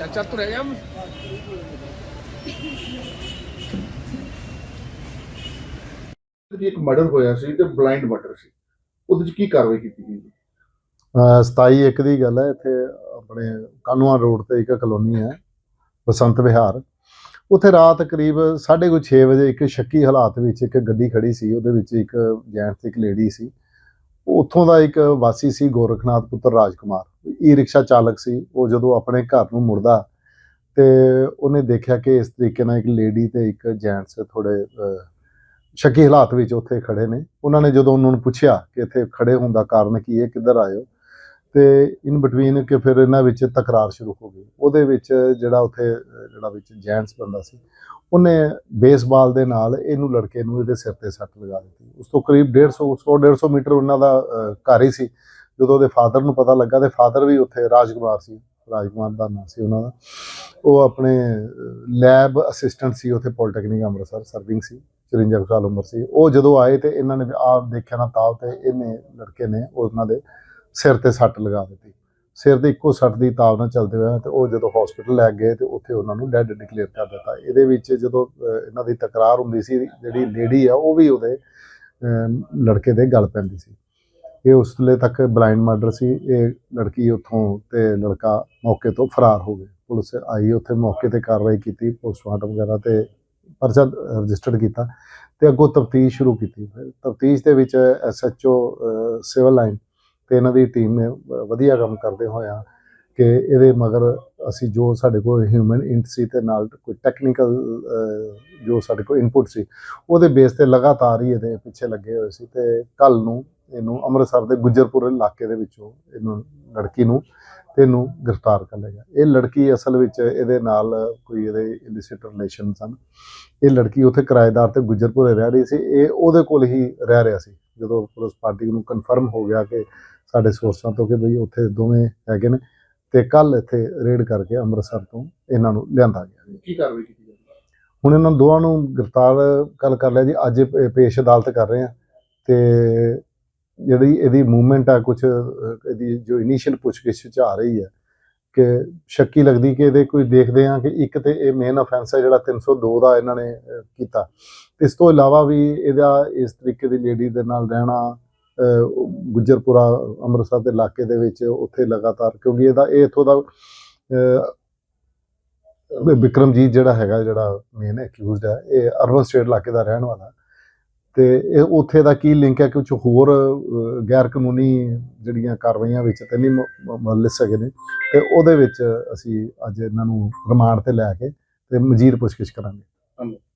ਚਾਚਾ ਜਾ ਜੀ ਇੱਕ ਮਰਡਰ ਹੋਇਆ ਸੀ ਤੇ ਬਲਾਈਂਡ ਮਰਡਰ ਸੀ। ਉਹਦੇ ਵਿੱਚ ਕੀ ਕਾਰਵਾਈ ਕੀਤੀ ਗਈ? ਅਹ 27 ਇੱਕ ਦੀ ਗੱਲ ਹੈ ਇੱਥੇ ਆਪਣੇ ਕਾਨੂੰਆਂ ਰੋਡ ਤੇ ਇੱਕ ਕਲੋਨੀ ਹੈ ਬਸੰਤ ਵਿਹਾਰ। ਉੱਥੇ ਰਾਤ ਕਰੀਬ 6:30 ਵਜੇ ਇੱਕ ਸ਼ੱਕੀ ਹਾਲਾਤ ਵਿੱਚ ਇੱਕ ਗੱਡੀ ਖੜੀ ਸੀ ਉਹਦੇ ਵਿੱਚ ਇੱਕ ਜੈਂਟਸ ਤੇ ਇੱਕ ਲੇਡੀ ਸੀ। ਉੱਥੋਂ ਦਾ ਇੱਕ ਵਾਸੀ ਸੀ ਗੋਰਖਨਾਥ ਪੁੱਤਰ ਰਾਜਕੁਮਾਰ। ਈ ਰਿਕਸ਼ਾ ਚਾਲਕ ਸੀ, ਉਹ ਜਦੋਂ ਆਪਣੇ ਘਰ ਨੂੰ ਮੁੜਦਾ ਤੇ ਉਹਨੇ ਦੇਖਿਆ ਕਿ ਇਸ ਤਰੀਕੇ ਨਾਲ ਇੱਕ ਲੇਡੀ ਤੇ ਇੱਕ ਜੈਂਟਸ ਥੋੜੇ ਸ਼ੱਕੀ ਹਾਲਾਤ ਵਿੱਚ ਉੱਥੇ ਖੜੇ ਨੇ। ਉਹਨਾਂ ਨੇ ਜਦੋਂ ਉਹਨਾਂ ਨੂੰ ਪੁੱਛਿਆ ਕਿ ਇੱਥੇ ਖੜੇ ਹੋਣ ਦਾ ਕਾਰਨ ਕੀ ਹੈ, ਕਿੱਧਰ ਆਏ ਹੋ? ਤੇ ਇਨ ਬਿਟਵੀਨ ਕਿ ਫਿਰ ਇਹਨਾਂ ਵਿੱਚ ਤਕਰਾਰ ਸ਼ੁਰੂ ਹੋ ਗਈ। ਉਹਦੇ ਵਿੱਚ ਜਿਹੜਾ ਉੱਥੇ, ਜਿਹੜਾ ਵਿੱਚ ਜੈਂਟਸ ਬੰਦਾ ਸੀ, ਉਹਨੇ ਬੇਸਬਾਲ ਦੇ ਨਾਲ ਇਹਨੂੰ ਲੜਕੇ ਨੂੰ ਇਹਦੇ ਸਿਰ ਤੇ ਸੱਟ ਲਗਾ ਦਿੱਤੀ। ਉਸ ਤੋਂ ਕਰੀਬ 150 100 150 ਮੀਟਰ ਉਹਨਾਂ ਦਾ ਘਰ ਹੀ ਸੀ। ਜਦੋਂ ਉਹਦੇ ਫਾਦਰ ਨੂੰ ਪਤਾ ਲੱਗਾ ਤੇ ਫਾਦਰ ਵੀ ਉੱਥੇ ਰਾਜਕੁਮਾਰ ਸੀ, ਰਾਜਕੁਮਾਰ ਦਾ ਨਾਮ ਸੀ ਉਹਨਾਂ ਦਾ। ਉਹ ਆਪਣੇ ਲੈਬ ਅਸਿਸਟੈਂਟ ਸੀ ਉੱਥੇ ਪੋਲੀਟੈਕਨਿਕ ਅੰਮ੍ਰਿਤਸਰ ਸਰਵਿੰਗ ਸੀ 54 ਸਾਲ ਉਮਰ ਸੀ। ਉਹ ਜਦੋਂ ਆਏ ਤੇ ਇਹਨਾਂ ਨੇ ਆਪ ਦੇਖਿਆ ਨਾ ਤਾਵ ਤੇ ਇਹਨੇ, ਲੜਕੇ ਨੇ ਉਹਨਾਂ ਦੇ ਸਿਰ ਤੇ ਸੱਟ ਲਗਾ ਦਿੱਤੀ। ਸਿਰ ਦੇ ਇੱਕੋ ਸੱਟ ਦੀ ਤਾਵ ਨਾਲ ਚੱਲਦੇ ਹੋਏ ਤੇ ਉਹ ਜਦੋਂ ਹਸਪੀਟਲ ਲੈ ਗਏ ਤੇ ਉੱਥੇ ਉਹਨਾਂ ਨੂੰ ਡੈੱਡ ਡਿਕਲੇਅਰ ਕਰ ਦਿੱਤਾ। ਇਹਦੇ ਵਿੱਚ ਜਦੋਂ ਇਹਨਾਂ ਦੀ ਤਕਰਾਰ ਹੁੰਦੀ ਸੀ, ਜਿਹੜੀ ਲੇਡੀ ਆ, ਉਹ ਵੀ ਉਹਦੇ ਲੜਕੇ ਦੇ ਗਲ ਪੈਂਦੀ ਸੀ। ਇਹ ਉਸ ਵੇਲੇ ਤੱਕ ਬਲਾਈਂਡ ਮਰਡਰ ਸੀ। ਇਹ ਲੜਕੀ ਉੱਥੋਂ ਤੇ ਲੜਕਾ ਮੌਕੇ ਤੋਂ ਫਰਾਰ ਹੋ ਗਏ। ਪੁਲਿਸ ਆਈ, ਉੱਥੇ ਮੌਕੇ ਤੇ ਕਾਰਵਾਈ ਕੀਤੀ ਪੋਸਟਮਾਰਟਮ ਵਗੈਰਾ ਤੇ ਪਰਚਾ ਰਜਿਸਟਰਡ ਕੀਤਾ ਤੇ ਅੱਗੋਂ ਤਫਤੀਸ਼ ਸ਼ੁਰੂ ਕੀਤੀ। ਤਫਤੀਸ਼ ਦੇ ਵਿੱਚ ਐਸਐਚਓ ਸਿਵਲ ਲਾਈਨ ਤੇ ਇਹਨਾਂ ਦੀ ਟੀਮ ਨੇ ਵਧੀਆ ਕੰਮ ਕਰਦੇ ਹੋਇਆ ਕਿ ਇਹਦੇ ਮਗਰ ਅਸੀਂ ਜੋ ਸਾਡੇ ਕੋਲ ਹਿਊਮਨ ਇੰਟ ਸੀ ਤੇ ਨਾਲ ਕੋਈ ਟੈਕਨੀਕਲ ਜੋ ਸਾਡੇ ਕੋਲ ਇਨਪੁਟ ਸੀ, ਉਹਦੇ ਬੇਸ ਤੇ ਲਗਾਤਾਰ ਹੀ ਇਹਦੇ ਪਿੱਛੇ ਲੱਗੇ ਹੋਏ ਸੀ ਤੇ ਕੱਲ ਨੂੰ ਇਹਨੂੰ ਅੰਮ੍ਰਿਤਸਰ ਦੇ ਗੁੱਜਰਪੁਰ ਇਲਾਕੇ ਦੇ ਵਿੱਚੋਂ ਇਹਨੂੰ ਲੜਕੀ ਨੂੰ ਤੇ ਇਹਨੂੰ ਗ੍ਰਿਫਤਾਰ ਕਰ ਲਿਆ ਗਿਆ। ਇਹ ਲੜਕੀ ਅਸਲ ਵਿੱਚ ਇਹਦੇ ਨਾਲ ਕੋਈ ਇਹਦੇ ਇਲਿਸਿਟ ਰਿਲੇਸ਼ਨ ਸਨ ਇਹ ਲੜਕੀ ਉੱਥੇ ਕਿਰਾਏਦਾਰ ਤੇ ਗੁੱਜਰਪੁਰ ਰਹਿ ਰਹੀ ਸੀ। ਇਹ ਉਹਦੇ ਕੋਲ ਹੀ ਰਹਿ ਰਿਹਾ ਸੀ। ਜਦੋਂ ਪੁਲਿਸ ਪਾਰਟੀ ਨੂੰ ਕਨਫਰਮ ਹੋ ਗਿਆ ਕਿ ਸਾਡੇ ਸੋਰਸਾਂ ਤੋਂ ਕਿ ਬਈ ਉੱਥੇ ਦੋਵੇਂ ਹੈਗੇ ਨੇ ਤੇ ਕੱਲ ਇੱਥੇ ਰੇਡ ਕਰਕੇ ਅੰਮ੍ਰਿਤਸਰ ਤੋਂ ਇਹਨਾਂ ਨੂੰ ਲਿਆਂਦਾ ਗਿਆ ਕੀ ਕਾਰਵਾਈ ਕੀਤੀ ਗਈ ਹੁਣ ਇਹਨਾਂ ਦੋਵਾਂ ਨੂੰ ਗ੍ਰਿਫਤਾਰ ਕੱਲ ਕਰ ਲਿਆ ਜੀ ਅੱਜ ਪੇਸ਼ ਅਦਾਲਤ ਕਰ ਰਹੇ ਆ ਤੇ ਜਿਹੜੀ ਇਹਦੀ ਮੂਵਮੈਂਟ ਆ ਕੁਝ ਇਹਦੀ ਜੋ ਇਨੀਸ਼ੀਅਲ ਪੁੱਛਗਿੱਛ ਚ ਆ ਰਹੀ ਹੈ ਕਿ ਸ਼ੱਕੀ ਲੱਗਦੀ ਕਿ ਇਹਦੇ ਕੋਈ ਦੇਖਦੇ ਆ ਕਿ ਇੱਕ ਤੇ ਇਹ ਮੇਨ ਅਫੈਂਸ ਹੈ ਜਿਹੜਾ 302 ਦਾ ਇਹਨਾਂ ਨੇ ਕੀਤਾ। ਇਸ ਤੋਂ ਇਲਾਵਾ ਵੀ ਇਹਦਾ ਇਸ ਤਰੀਕੇ ਦੀ ਲੇਡੀ ਦੇ ਨਾਲ ਰਹਿਣਾ ਗੁੱਜਰਪੁਰਾ, ਅੰਮ੍ਰਿਤਸਰ ਦੇ ਇਲਾਕੇ ਦੇ ਵਿੱਚ ਉੱਥੇ ਲਗਾਤਾਰ, ਕਿਉਂਕਿ ਇਹਦਾ, ਇਹ ਇਥੋਂ ਦਾ ਵਿਕਰਮਜੀਤ ਜਿਹੜਾ ਹੈਗਾ ਜਿਹੜਾ ਮੇਨ ਐਕਿਊਜ਼ਡ ਹੈ, ਇਹ ਅਰਬਨ ਸਟੇਟ ਇਲਾਕੇ ਦਾ ਰਹਿਣ ਵਾਲਾ। ਤੇ ਇਹ ਉੱਥੇ ਦਾ ਕੀ ਲਿੰਕ ਹੈ? ਕਿ ਕੁਝ ਹੋਰ ਗੈਰ ਕਾਨੂੰਨੀ ਜਿਹੜੀਆਂ ਕਾਰਵਾਈਆਂ ਵਿੱਚ ਤੇ ਨਹੀਂ ਮੁਲਸ ਸਕੇ ਨੇ। ਤੇ ਉਹਦੇ ਵਿੱਚ ਅਸੀਂ ਅੱਜ ਇਹਨਾਂ ਨੂੰ ਰਿਮਾਂਡ ਤੇ ਲੈ ਕੇ ਤੇ ਮਜ਼ੀਦ ਪੁੱਛਗਿੱਛ ਕਰਾਂਗੇ। ਧੰਨਵਾਦ।